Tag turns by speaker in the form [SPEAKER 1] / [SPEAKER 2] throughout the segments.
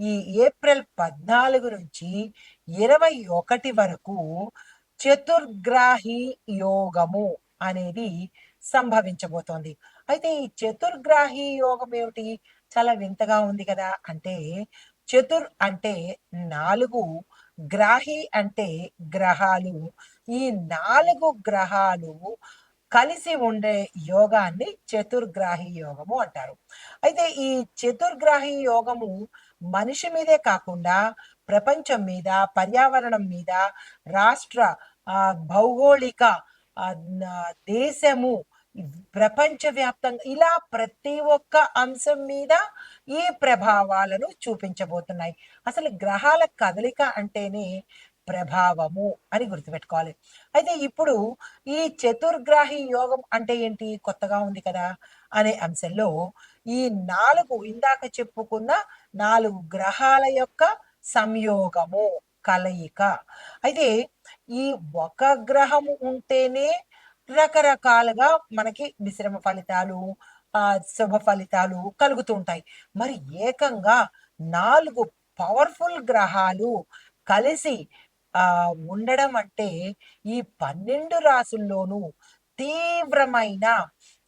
[SPEAKER 1] ఈ ఏప్రిల్ పద్నాలుగు నుంచి ఇరవై ఒకటి వరకు చతుర్గ్రాహి యోగము అనేది సంభవించబోతోంది. అయితే ఈ చతుర్గ్రాహి యోగం ఏమిటి? చాలా వింతగా ఉంది కదా. అంటే చతుర్ అంటే నాలుగు గ్రాహి అంటే గ్రహాలు. ఈ నాలుగు గ్రహాలు కలిసి ఉండే యోగాన్ని చతుర్గ్రాహి యోగము అంటారు. అయితే ఈ చతుర్గ్రాహి యోగము మనిషి మీదే కాకుండా ప్రపంచం మీద పర్యావరణం మీద రాష్ట్ర భౌగోళిక దేశము ప్రపంచవ్యాప్తంగా ఇలా ప్రతి ఒక్క అంశం మీద ఈ ప్రభావాలను చూపించబోతున్నాయి. అసలు గ్రహాల కదలిక అంటేనే ప్రభావము అని గుర్తుపెట్టుకోవాలి. అయితే ఇప్పుడు ఈ చతుర్గ్రాహి యోగం అంటే ఏంటి? కొత్తగా ఉంది కదా అనే అంశంలో ఈ నాలుగు ఇందాక చెప్పుకున్న నాలుగు గ్రహాల యొక్క సంయోగము కలయిక. అయితే ఈ ఒక గ్రహము ఉంటేనే రకరకాలుగా మనకి మిశ్రమ ఫలితాలు ఆ శుభ ఫలితాలు కలుగుతుంటాయి మరి ఏకంగా నాలుగు పవర్ఫుల్ గ్రహాలు కలిసి ఆ ఉండడం అంటే ఈ పన్నెండు రాసుల్లోనూ తీవ్రమైన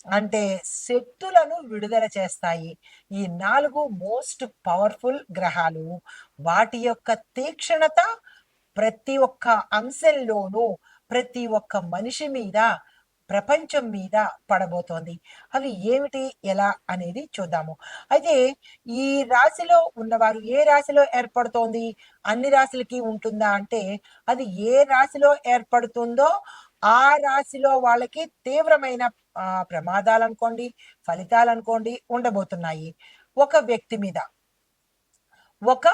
[SPEAKER 1] అంటే శక్తులను విడుదల చేస్తాయి. ఈ నాలుగు మోస్ట్ పవర్ఫుల్ గ్రహాలు వాటి యొక్క తీక్షణత ప్రతి ఒక్క అంశంలోనూ ప్రతి ఒక్క మనిషి మీద ప్రపంచం మీద పడబోతోంది. అవి ఏమిటి ఎలా అనేది చూద్దాము. అయితే ఈ రాశిలో ఉన్నవారు ఏ రాశిలో ఏర్పడుతోంది? అన్ని రాశులకి ఉంటుందా అంటే అది ఏ రాశిలో ఏర్పడుతుందో ఆ రాశిలో వాళ్ళకి తీవ్రమైన ప్రమాదాలు అనుకోండి ఫలితాలు అనుకోండి ఉండబోతున్నాయి. ఒక వ్యక్తి మీద ఒక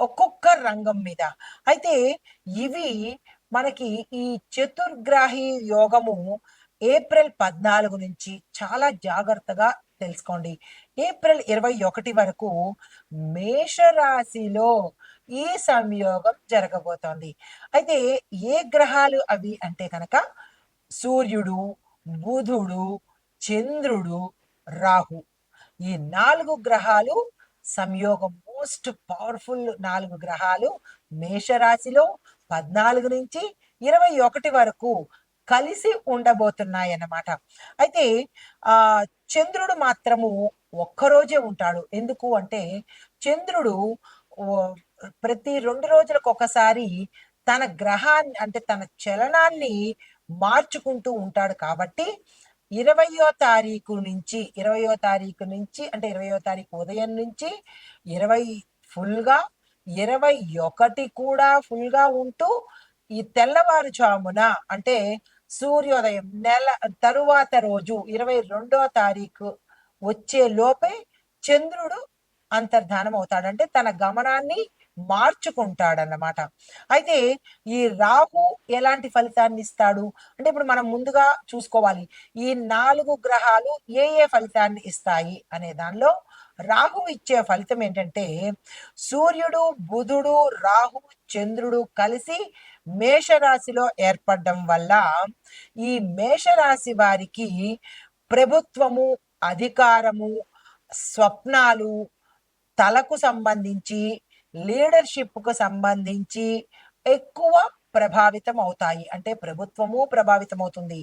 [SPEAKER 1] ఒక్కొక్క రంగం మీద. అయితే ఇవి మనకి ఈ చతుర్గ్రాహి యోగము ఏప్రిల్ పద్నాలుగు నుంచి చాలా జాగ్రత్తగా తెలుసుకోండి. ఏప్రిల్ ఇరవై ఒకటి వరకు మేషరాశిలో ఈ సంయోగం జరగబోతోంది. అయితే ఏ గ్రహాలు అవి అంటే కనుక సూర్యుడు బుధుడు చంద్రుడు రాహు. ఈ నాలుగు గ్రహాలు సంయోగం మోస్ట్ పవర్ఫుల్ నాలుగు గ్రహాలు మేషరాశిలో పద్నాలుగు నుంచి ఇరవై ఒకటి వరకు కలిసి ఉండబోతున్నాయి అన్నమాట అయితే ఆ చంద్రుడు మాత్రము ఒక్కరోజే ఉంటాడు. ఎందుకు అంటే చంద్రుడు ప్రతి రెండు రోజులకు ఒకసారి తన గ్రహాన్ని అంటే తన చలనాన్ని మార్చుకుంటూ ఉంటాడు కాబట్టి ఇరవయో తారీఖు నుంచి ఇరవయో తారీఖు నుంచి అంటే ఇరవయో తారీఖు ఉదయం నుంచి ఇరవై ఫుల్గా ఇరవై ఒకటి కూడా ఫుల్గా ఉంటూ ఈ తెల్లవారుజామున అంటే సూర్యోదయం నెల తరువాత రోజు ఇరవై రెండో తారీఖు వచ్చే లోపే చంద్రుడు అంతర్ధానం అవుతాడంటే తన గమనాన్ని మార్చుకుంటాడన్నమాట. అయితే ఈ రాహు ఎలాంటి ఫలితాన్ని ఇస్తాడు? అంటే ఇప్పుడు మనం ముందుగా చూసుకోవాలి. ఈ నాలుగు గ్రహాలు ఏ ఏ ఫలితాన్ని ఇస్తాయి అనే దానిలో రాహు ఇచ్చే ఫలితం ఏంటంటే సూర్యుడు బుధుడు రాహు చంద్రుడు కలిసి మేషరాశిలో ఏర్పడడం వల్ల ఈ మేషరాశి వారికి ప్రభుత్వము అధికారము స్వప్నాలు తలకు సంబంధించి లీడర్షిప్కు సంబంధించి ఎక్కువ ప్రభావితం అవుతాయి అంటే ప్రభుత్వము ప్రభావితం అవుతుంది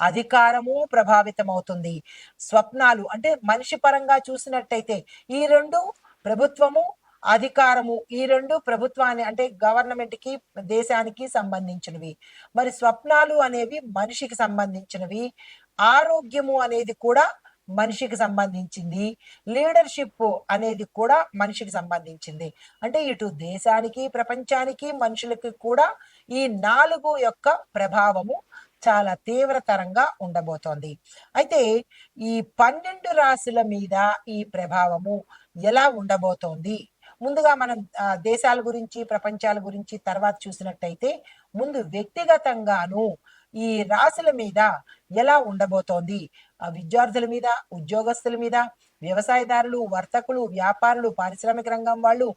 [SPEAKER 1] అధికారము ప్రభావితం అవుతుంది స్వప్నాలు అంటే మనిషి పరంగా చూసినట్టయితే ఈ రెండు ప్రభుత్వము అధికారము ఈ రెండు ప్రభుత్వాన్ని అంటే గవర్నమెంట్కి దేశానికి సంబంధించినవి. మరి స్వప్నాలు అనేవి మనిషికి సంబంధించినవి. ఆరోగ్యము అనేది కూడా మనిషికి సంబంధించింది. లీడర్షిప్ అనేది కూడా మనిషికి సంబంధించింది. అంటే ఇటు దేశానికి ప్రపంచానికి మనుషులకి కూడా ఈ నాలుగు యొక్క ప్రభావము చాలా తీవ్రతరంగా ఉండబోతోంది. అయితే ఈ పన్నెండు రాశుల మీద ఈ ప్రభావము ఎలా ఉండబోతోంది? ముందుగా మనం దేశాల గురించి ప్రపంచాల గురించి తర్వాత చూసినట్టయితే ముందు వ్యక్తిగతంగాను ఈ రాశుల మీద ఎలా ఉండబోతోంది? ఆ విద్యార్థుల మీద ఉద్యోగస్తుల మీద వ్యవసాయదారులు వర్తకులు వ్యాపారులు పారిశ్రామిక రంగం వాళ్ళు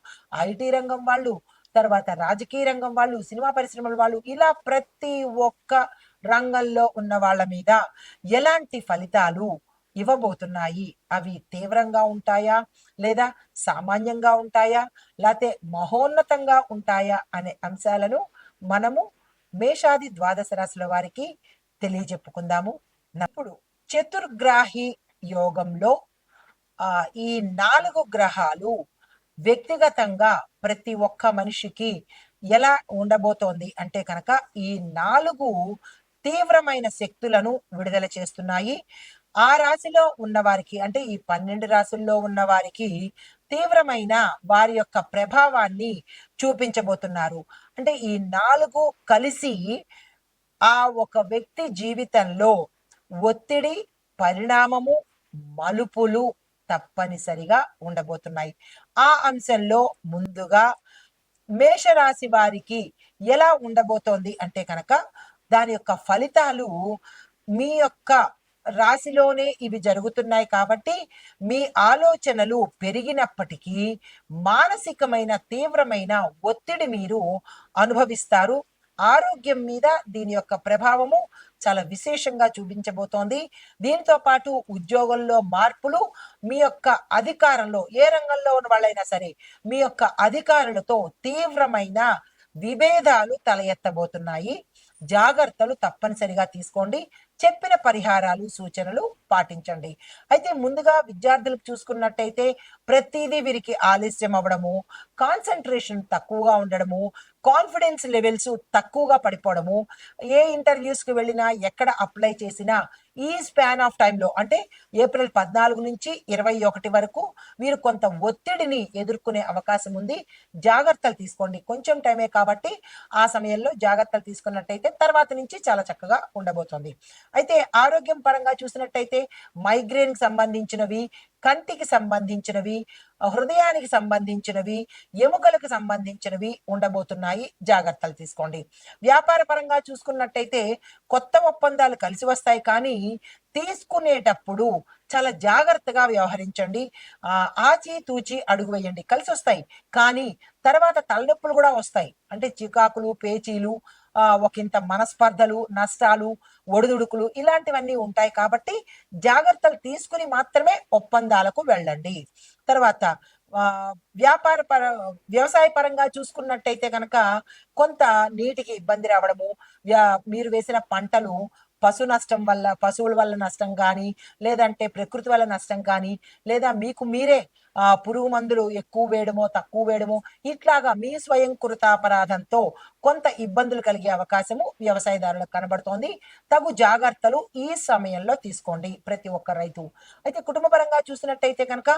[SPEAKER 1] ఐటీ రంగం వాళ్ళు తర్వాత రాజకీయ రంగం వాళ్ళు సినిమా పరిశ్రమల వాళ్ళు ఇలా ప్రతి ఒక్క రంగంలో ఉన్న వాళ్ళ మీద ఎలాంటి ఫలితాలు ఇవ్వబోతున్నాయి? అవి తీవ్రంగా ఉంటాయా? లేదా సామాన్యంగా ఉంటాయా? లేకపోతే మహోన్నతంగా ఉంటాయా? అనే అంశాలను మనము మేషాది ద్వాదశ రాశుల వారికి తెలియజెప్పుకుందాము. ఇప్పుడు చతుర్గ్రాహి యోగంలో ఆ ఈ నాలుగు గ్రహాలు వ్యక్తిగతంగా ప్రతి ఒక్క మనిషికి ఎలా ఉండబోతోంది అంటే కనుక ఈ నాలుగు తీవ్రమైన శక్తులను విడుదల చేస్తున్నాయి. ఆ రాశిలో ఉన్న వారికి అంటే ఈ పన్నెండు రాశుల్లో ఉన్న వారికి తీవ్రమైన వారి యొక్క ప్రభావాన్ని చూపించబోతున్నారు. అంటే ఈ నాలుగు కలిసి ఆ ఒక వ్యక్తి జీవితంలో ఒత్తిడి పరిణామము మలుపులు తప్పనిసరిగా ఉండబోతున్నాయి. ఆ అంశంలో ముందుగా మేషరాశి వారికి ఎలా ఉండబోతోంది అంటే కనుక దాని యొక్క ఫలితాలు మీ యొక్క రాశిలోనే ఇవి జరుగుతున్నాయి కాబట్టి మీ ఆలోచనలు పెరిగినప్పటికీ మానసికమైన తీవ్రమైన ఒత్తిడి మీరు అనుభవిస్తారు. ఆరోగ్యం మీద దీని యొక్క ప్రభావము చాలా విశేషంగా చూపించబోతోంది. దీంతో పాటు ఉద్యోగంలో మార్పులు మీ యొక్క అధికారంలో ఏ రంగంలో ఉన్న వాళ్ళైనా సరే మీ యొక్క అధికారులతో తీవ్రమైన విభేదాలు తల ఎత్తబోతున్నాయి జాగ్రత్తలు తప్పనిసరిగా తీసుకోండి. చెప్పిన పరిహారాలు సూచనలు పాటించండి. అయితే ముందుగా విద్యార్థులకు చూసుకున్నట్టయితే ప్రతిదీ వీరికి ఆలస్యం అవ్వడము కాన్సన్ట్రేషన్ తక్కువగా ఉండడము కాన్ఫిడెన్స్ లెవెల్స్ తక్కువగా పడిపోవడము ఏ ఇంటర్వ్యూస్కి వెళ్ళినా ఎక్కడ అప్లై చేసినా ఈ స్పాన్ ఆఫ్ టైంలో అంటే ఏప్రిల్ పద్నాలుగు నుంచి ఇరవై ఒకటి వరకు వీరు కొంత ఒత్తిడిని ఎదుర్కొనే అవకాశం ఉంది. జాగ్రత్తలు తీసుకోండి. కొంచెం టైమే కాబట్టి ఆ సమయంలో జాగ్రత్తలు తీసుకున్నట్టయితే తర్వాత నుంచి చాలా చక్కగా ఉండబోతోంది. అయితే ఆరోగ్యం పరంగా చూసినట్టయితే మైగ్రేన్కి సంబంధించినవి కంటికి సంబంధించినవి హృదయానికి సంబంధించినవి ఎముకలకు సంబంధించినవి ఉండబోతున్నాయి. జాగ్రత్తలు తీసుకోండి. వ్యాపార పరంగా చూసుకున్నట్టయితే కొత్త ఒప్పందాలు కలిసి వస్తాయి కానీ తీసుకునేటప్పుడు చాలా జాగ్రత్తగా వ్యవహరించండి. ఆచి తూచి అడుగు వేయండి. కలిసి వస్తాయి కానీ తర్వాత తలనొప్పులు కూడా వస్తాయి. అంటే చికాకులు పేచీలు ఒకంత మనస్పర్ధలు నష్టాలు ఒడిదుడుకులు ఇలాంటివన్నీ ఉంటాయి కాబట్టి జాగ్రత్తలు తీసుకుని మాత్రమే ఒప్పందాలకు వెళ్ళండి. తర్వాత వ్యాపార పర వ్యవసాయ పరంగా చూసుకున్నట్టయితే కనుక కొంత నీటికి ఇబ్బంది రావడము మీరు వేసిన పంటలు పశు నష్టం వల్ల పశువుల వల్ల నష్టం కానీ లేదంటే ప్రకృతి వల్ల నష్టం కానీ లేదా మీకు మీరే ఆ పురుగు మందులు ఎక్కువ వేయడమో తక్కువ వేయడమో ఇట్లాగా మీ స్వయం కృతాపరాధంతో కొంత ఇబ్బందులు కలిగే అవకాశము వ్యవసాయదారులకు కనబడుతోంది. తగు జాగ్రత్తలు ఈ సమయంలో తీసుకోండి ప్రతి ఒక్క రైతు. అయితే కుటుంబ పరంగా చూసినట్టయితే కనుక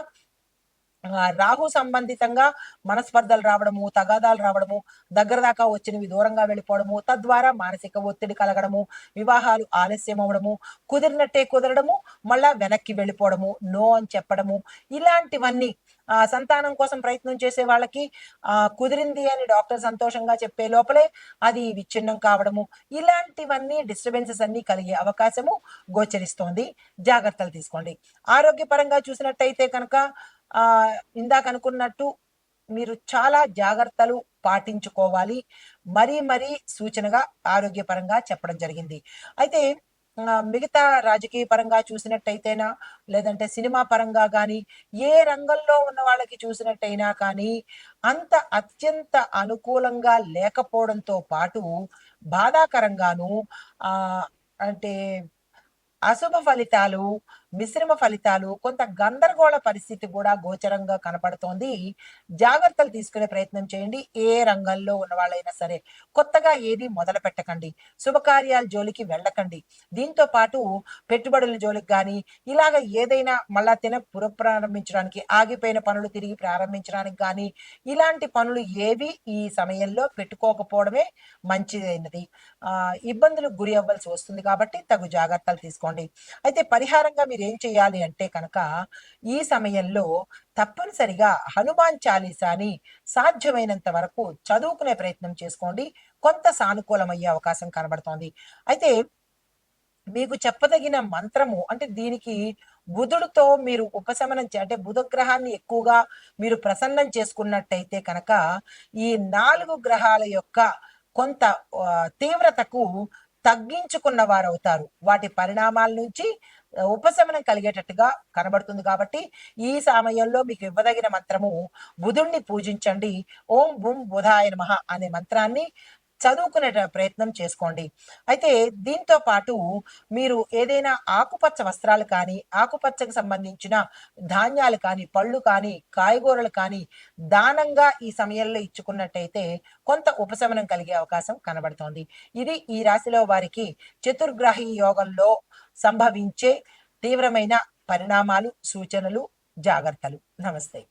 [SPEAKER 1] రాహు సంబంధితంగా మనస్పర్ధలు రావడము తగాదాలు రావడము దగ్గర దాకా వచ్చినవి దూరంగా వెళ్ళిపోవడము తద్వారా మానసిక ఒత్తిడి కలగడము వివాహాలు ఆలస్యం అవ్వడము కుదిరినట్టే కుదరడము మళ్ళా వెనక్కి వెళ్ళిపోవడము నో అని చెప్పడము ఇలాంటివన్నీ ఆ సంతానం కోసం ప్రయత్నం చేసే వాళ్ళకి ఆ కుదిరింది అని డాక్టర్ సంతోషంగా చెప్పే లోపలే అది విచ్ఛిన్నం కావడము ఇలాంటివన్నీ డిస్టర్బెన్సెస్ అన్ని కలిగే అవకాశము గోచరిస్తోంది. జాగ్రత్తలు తీసుకోండి. ఆరోగ్యపరంగా చూసినట్టయితే కనుక ఆ ఇందాక అనుకున్నట్టు మీరు చాలా జాగ్రత్తలు పాటించుకోవాలి. మరీ మరీ సూచనగా ఆరోగ్యపరంగా చెప్పడం జరిగింది. అయితే మిగతా రాజకీయ పరంగా చూసినట్టయితేనా లేదంటే సినిమా పరంగా కానీ ఏ రంగంలో ఉన్న వాళ్ళకి చూసినట్టయినా కానీ అంత అత్యంత అనుకూలంగా లేకపోవడంతో పాటు బాధాకరంగాను ఆ అంటే అశుభ ఫలితాలు మిశ్రమ ఫలితాలు కొంత గందరగోళ పరిస్థితి కూడా గోచరంగా కనపడుతోంది. జాగ్రత్తలు తీసుకునే ప్రయత్నం చేయండి. ఏ రంగంలో ఉన్న వాళ్ళైనా సరే కొత్తగా ఏది మొదలు పెట్టకండి. శుభకార్యాల జోలికి వెళ్ళకండి. దీంతో పాటు పెట్టుబడుల జోలికి కానీ ఇలాగ ఏదైనా మళ్ళా తిన పునఃప్రారంభించడానికి ఆగిపోయిన పనులు తిరిగి ప్రారంభించడానికి కానీ ఇలాంటి పనులు ఏవి ఈ సమయంలో పెట్టుకోకపోవడమే మంచిదైనది. ఆ ఇబ్బందులకు గురి అవ్వాల్సి వస్తుంది కాబట్టి తగు జాగ్రత్తలు తీసుకోండి. అయితే పరిహారంగా మీరు ఏం చేయాలి అంటే కనుక ఈ సమయంలో తప్పనిసరిగా హనుమాన్ చాలీసాని సాధ్యమైనంత వరకు చదువుకునే ప్రయత్నం చేసుకోండి. కొంత సానుకూలమయ్యే అవకాశం కనబడుతోంది. అయితే మీకు చెప్పదగిన మంత్రము అంటే దీనికి బుధుడితో మీరు ఉపశమనం అంటే బుధగ్రహాన్ని ఎక్కువగా మీరు ప్రసన్నం చేసుకున్నట్టయితే కనుక ఈ నాలుగు గ్రహాల యొక్క కొంత తీవ్రతకు తగ్గించుకున్న వారు అవుతారు వాటి పరిణామాల నుంచి ఉపశమనం కలిగేటట్టుగా కనబడుతుంది కాబట్టి ఈ సమయంలో మీకు ఇవ్వదగిన మంత్రము బుధుణ్ణి పూజించండి. ఓం బుం బుధాయ నమ అనే మంత్రాన్ని చదువుకునే ప్రయత్నం చేసుకోండి. అయితే దీంతో పాటు మీరు ఏదైనా ఆకుపచ్చ వస్త్రాలు కానీ ఆకుపచ్చకు సంబంధించిన ధాన్యాలు కానీ పళ్ళు కానీ కాయగూరలు కానీ దానంగా ఈ సమయంలో ఇచ్చుకున్నట్టయితే కొంత ఉపశమనం కలిగే అవకాశం కనబడుతోంది. ఇది ఈ రాశిలో వారికి చతుర్గ్రహి యోగంలో సంభవించే తీవ్రమైన పరిణామాలు సూచనలు జాగ్రత్తలు. నమస్తే.